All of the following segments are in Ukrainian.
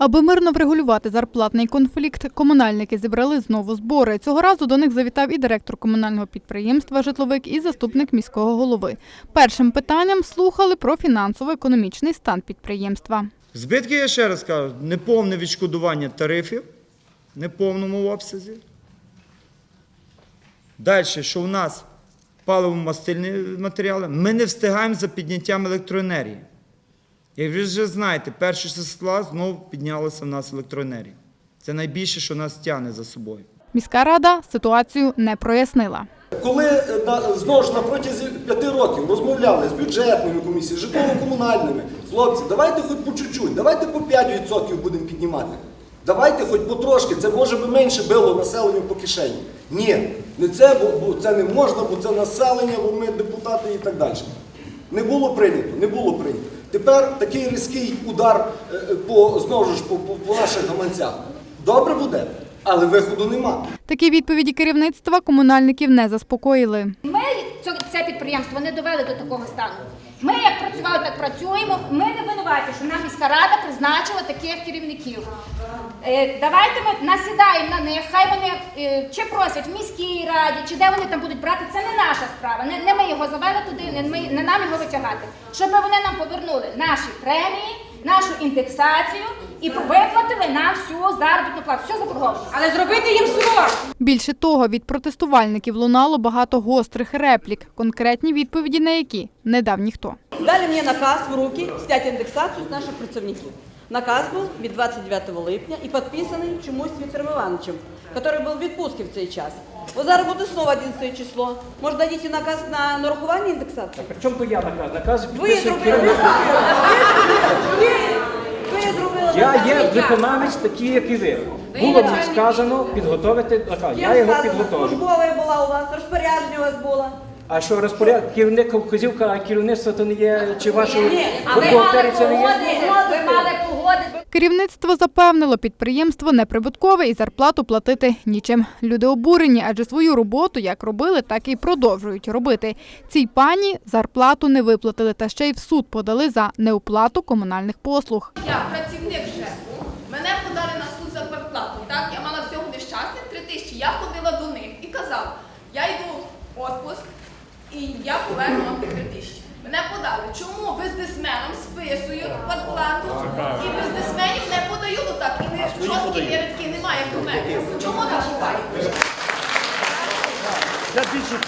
Аби мирно врегулювати зарплатний конфлікт, комунальники зібрали знову збори. Цього разу до них завітав і директор комунального підприємства «Житловик», і заступник міського голови. Першим питанням слухали про фінансово-економічний стан підприємства. Збитки, я ще раз кажу, неповне відшкодування тарифів, неповному обсязі. Далі, що в нас паливо-мастильні матеріали, ми не встигаємо за підняттям електроенергії. Як ви вже знаєте, перші числа знову піднялася в нас електроенергія. Це найбільше, що нас тягне за собою. Міська рада ситуацію не прояснила. Коли е, знову ж на протязі п'яти років розмовляли з бюджетними комісіями, з житлово-комунальними, хлопці, давайте хоч по чуть-чуть, давайте по 5% будемо піднімати. Давайте хоч потрошки, це може би менше било населенню по кишені. Ні, не це, бо, бо це не можна, бо це населення, бо ми депутати і так далі. Не було прийнято, не було прийнято. Тепер такий різкий удар е, по, знову ж по, по, по наших гаманцях. Добре буде, але виходу нема. Такі відповіді керівництва комунальників не заспокоїли. Ми це, підприємство не довели до такого стану. Ми як працювали, так працюємо. Ми не винуваті, що нам міська рада призначила таких керівників. Е, давайте ми насідаємо на них, хай вони е, чи просять в міській раді, чи де вони там будуть брати. Це не наша справа. Не, не ми його завели туди, не, ми, не нам його витягати. Щоб вони нам повернули наші премії, нашу індексацію і виплатили нам всю заробітну плату, всю заборгованість. Але зробити їм срок. Більше того, від протестувальників лунало багато гострих реплік, конкретні відповіді на які не дав ніхто. Дали мне наказ в руки снять индексацию с наших працівників. Наказ був від 29 липня і підписаний чомусь Віктором Івановичем, який був в відпустці в цей час. Бо зараз буде знову 11 число. Може, дадіть наказ на нарахування індексації? Причому то я наказ? Наказ Ви підписує зробили. Керівник. зробили. Ви зробили. Я є виконавець такий, як і ви. Було мені сказано підготовити наказ. Я його підготовив. Службове була у вас, розпорядження у вас було. А що розпоряд керівник вказівка, а керівництво то не є, чи А ви мали це не є? ви мали погодити. Керівництво запевнило, підприємство неприбуткове і зарплату платити нічим. Люди обурені, адже свою роботу як робили, так і продовжують робити. Цій пані зарплату не виплатили та ще й в суд подали за неоплату комунальних послуг. Я працівник ЖЕКу, мене подали на суд за зарплату. Так, я мала всього нещасних три тисячі. Я ходила до них і казала, я йду в отпуск і я поверну вам три тисячі. Мене подали. Чому бізнесменам списують зарплату і так немає не жорсткі Чому так як мене. Чому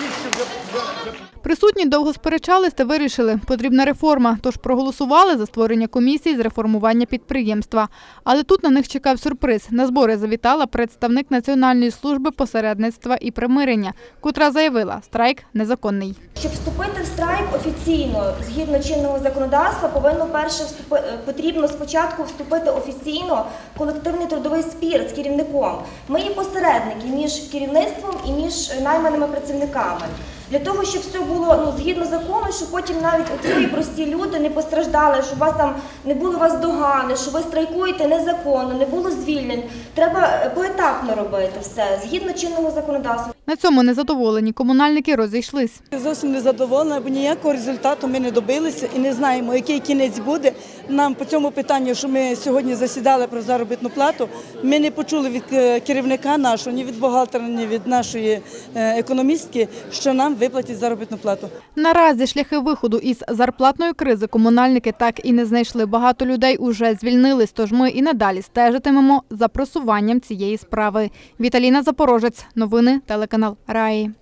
так? Присутні довго сперечались та вирішили, потрібна реформа, тож проголосували за створення комісії з реформування підприємства. Але тут на них чекав сюрприз. На збори завітала представник Національної служби посередництва і примирення, котра заявила, страйк незаконний. Щоб вступити в страйк офіційно, згідно чинного законодавства, повинно перше вступи, е, потрібно спочатку вступити офіційно колективний трудовий спір з керівником. Ми є посередники між керівництвом і між найманими працівниками. Для того, щоб все було ну, згідно закону, щоб потім навіть оці прості люди не постраждали, щоб вас там не було вас догани, що ви страйкуєте незаконно, не було звільнень. Треба е, поетапно робити все згідно чинного законодавства. На цьому незадоволені комунальники розійшлись. Зовсім не задоволена, бо ніякого результату ми не добилися і не знаємо, який кінець буде. Нам по цьому питанню, що ми сьогодні засідали про заробітну плату, ми не почули від е, керівника нашого, ні від бухгалтера, ні від нашої е, економістки, що нам виплатять заробітну плату. Наразі шляхи виходу із зарплатної кризи комунальники так і не знайшли. Багато людей уже звільнились, тож ми і надалі стежитимемо за просуванням цієї справи. Віталіна Запорожець. Новини телеканал Раї.